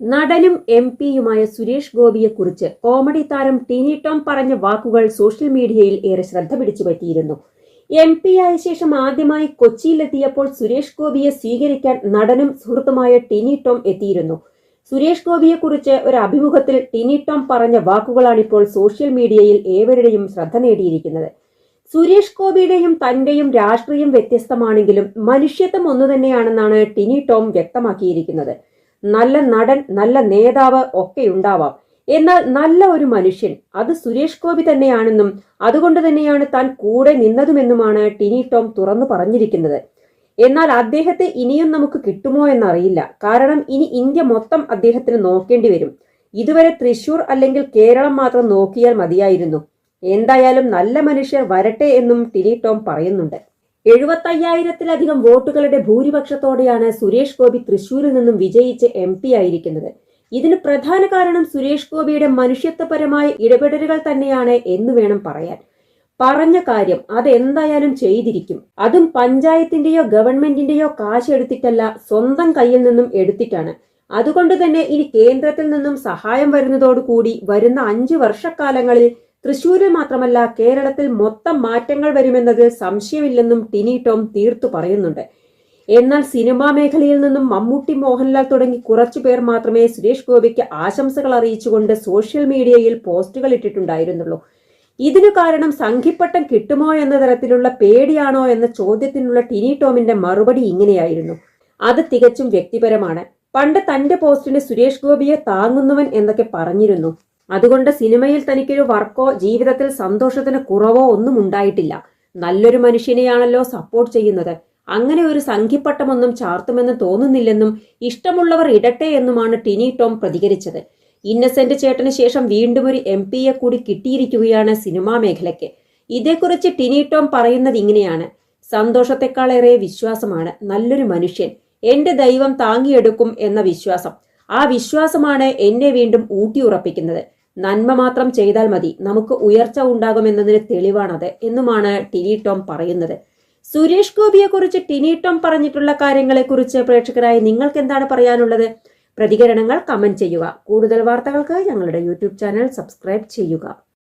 നടനും എം പിയുമായ സുരേഷ് ഗോപിയെക്കുറിച്ച് കോമഡി താരം ടിനി ടോം പറഞ്ഞ വാക്കുകൾ സോഷ്യൽ മീഡിയയിൽ ഏറെ ശ്രദ്ധ പിടിച്ചു പറ്റിയിരുന്നു. എം പി ആയ ശേഷം ആദ്യമായി കൊച്ചിയിലെത്തിയപ്പോൾ സുരേഷ് ഗോപിയെ സ്വീകരിക്കാൻ നടനും സുഹൃത്തുമായ ടിനി ടോം എത്തിയിരുന്നു. സുരേഷ് ഗോപിയെക്കുറിച്ച് ഒരു അഭിമുഖത്തിൽ ടിനി ടോം പറഞ്ഞ വാക്കുകളാണിപ്പോൾ സോഷ്യൽ മീഡിയയിൽ ഏവരുടെയും ശ്രദ്ധ നേടിയിരിക്കുന്നത്. സുരേഷ് ഗോപിയുടെയും തന്റെയും രാഷ്ട്രീയം വ്യത്യസ്തമാണെങ്കിലും മനുഷ്യത്വം ഒന്നുതന്നെയാണെന്നാണ് ടിനി ടോം വ്യക്തമാക്കിയിരിക്കുന്നത്. നല്ല നടൻ നല്ല നേതാവ് ഒക്കെ ഉണ്ടാവാം എന്നാൽ നല്ല ഒരു മനുഷ്യൻ അത് സുരേഷ് ഗോപി തന്നെയാണെന്നും അതുകൊണ്ട് തന്നെയാണ് താൻ കൂടെ നിന്നതുമെന്നുമാണ് ടിനി ടോം തുറന്നു പറഞ്ഞിരിക്കുന്നത്. എന്നാൽ അദ്ദേഹത്തെ ഇനിയും നമുക്ക് കിട്ടുമോ എന്നറിയില്ല. കാരണം ഇനി ഇന്ത്യ മൊത്തം അദ്ദേഹത്തിന് നോക്കേണ്ടി വരും. ഇതുവരെ തൃശൂർ അല്ലെങ്കിൽ കേരളം മാത്രം നോക്കിയാൽ മതിയായിരുന്നു. എന്തായാലും നല്ല മനുഷ്യർ വരട്ടെ എന്നും ടിനി ടോം പറയുന്നുണ്ട്. എഴുപത്തയ്യായിരത്തിലധികം വോട്ടുകളുടെ ഭൂരിപക്ഷത്തോടെയാണ് സുരേഷ് ഗോപി തൃശൂരിൽ നിന്നും വിജയിച്ച് എം പി ആയിരിക്കുന്നത്. ഇതിന് പ്രധാന കാരണം സുരേഷ് ഗോപിയുടെ മനുഷ്യത്വപരമായ ഇടപെടലുകൾ തന്നെയാണ് എന്ന് വേണം പറയാൻ. പറഞ്ഞ കാര്യം അതെന്തായാലും ചെയ്തിരിക്കും. അതും പഞ്ചായത്തിന്റെയോ ഗവൺമെന്റിന്റെയോ കാശ് എടുത്തിട്ടല്ല സ്വന്തം കയ്യിൽ നിന്നും എടുത്തിട്ടാണ്. അതുകൊണ്ട് തന്നെ ഇനി കേന്ദ്രത്തിൽ നിന്നും സഹായം വരുന്നതോടുകൂടി വരുന്ന അഞ്ചു വർഷക്കാലങ്ങളിൽ തൃശൂരിൽ മാത്രമല്ല കേരളത്തിൽ മൊത്തം മാറ്റങ്ങൾ വരുമെന്നത് സംശയമില്ലെന്നും ടിനി ടോം തീർത്തു പറയുന്നുണ്ട്. എന്നാൽ സിനിമാ മേഖലയിൽ നിന്നും മമ്മൂട്ടി മോഹൻലാൽ തുടങ്ങി കുറച്ചു പേർ മാത്രമേ സുരേഷ് ഗോപിക്ക് ആശംസകൾ അറിയിച്ചുകൊണ്ട് സോഷ്യൽ മീഡിയയിൽ പോസ്റ്റുകൾ ഇട്ടിട്ടുണ്ടായിരുന്നുള്ളൂ. ഇതിനു കാരണം സംഘിപ്പട്ടം കിട്ടുമോ എന്ന തരത്തിലുള്ള പേടിയാണോ എന്ന ചോദ്യത്തിനുള്ള ടിനി ടോമിന്റെ മറുപടി ഇങ്ങനെയായിരുന്നു. അത് തികച്ചും വ്യക്തിപരമാണ്. പണ്ട് തന്റെ പോസ്റ്റിന് സുരേഷ് ഗോപിയെ താങ്ങുന്നവൻ എന്നൊക്കെ പറഞ്ഞിരുന്നു. അതുകൊണ്ട് സിനിമയിൽ തനിക്കൊരു വർക്കോ ജീവിതത്തിൽ സന്തോഷത്തിന് കുറവോ ഒന്നും ഉണ്ടായിട്ടില്ല. നല്ലൊരു മനുഷ്യനെയാണല്ലോ സപ്പോർട്ട് ചെയ്യുന്നത്. അങ്ങനെ ഒരു സംഘിപ്പട്ടമൊന്നും ചാർത്തുമെന്ന് തോന്നുന്നില്ലെന്നും ഇഷ്ടമുള്ളവർ ഇടട്ടെ എന്നുമാണ് ടിനി ടോം പ്രതികരിച്ചത്. ഇന്നസെന്റ് ചേട്ടന് ശേഷം വീണ്ടും ഒരു എം പിയെ കൂടി കിട്ടിയിരിക്കുകയാണ് സിനിമാ മേഖലയ്ക്ക്. ഇതേക്കുറിച്ച് ടിനി ടോം പറയുന്നത് ഇങ്ങനെയാണ്. സന്തോഷത്തെക്കാളേറെ വിശ്വാസമാണ് നല്ലൊരു മനുഷ്യൻ. എന്റെ ദൈവം താങ്ങിയെടുക്കും എന്ന വിശ്വാസം. ആ വിശ്വാസമാണ് എന്നെ വീണ്ടും ഊട്ടിയുറപ്പിക്കുന്നത്. നന്മ മാത്രം ചെയ്താൽ മതി. നമുക്ക് ഉയർച്ച ഉണ്ടാകുമെന്നതിന് തെളിവാണത് എന്നുമാണ് ടിനി ടോം പറയുന്നത്. സുരേഷ് ഗോപിയെക്കുറിച്ച് ടിനി ടോം പറഞ്ഞിട്ടുള്ള കാര്യങ്ങളെക്കുറിച്ച് പ്രേക്ഷകരായി നിങ്ങൾക്ക് എന്താണ് പറയാനുള്ളത്? പ്രതികരണങ്ങൾ കമന്റ് ചെയ്യുക. കൂടുതൽ വാർത്തകൾക്ക് ഞങ്ങളുടെ യൂട്യൂബ് ചാനൽ സബ്സ്ക്രൈബ് ചെയ്യുക.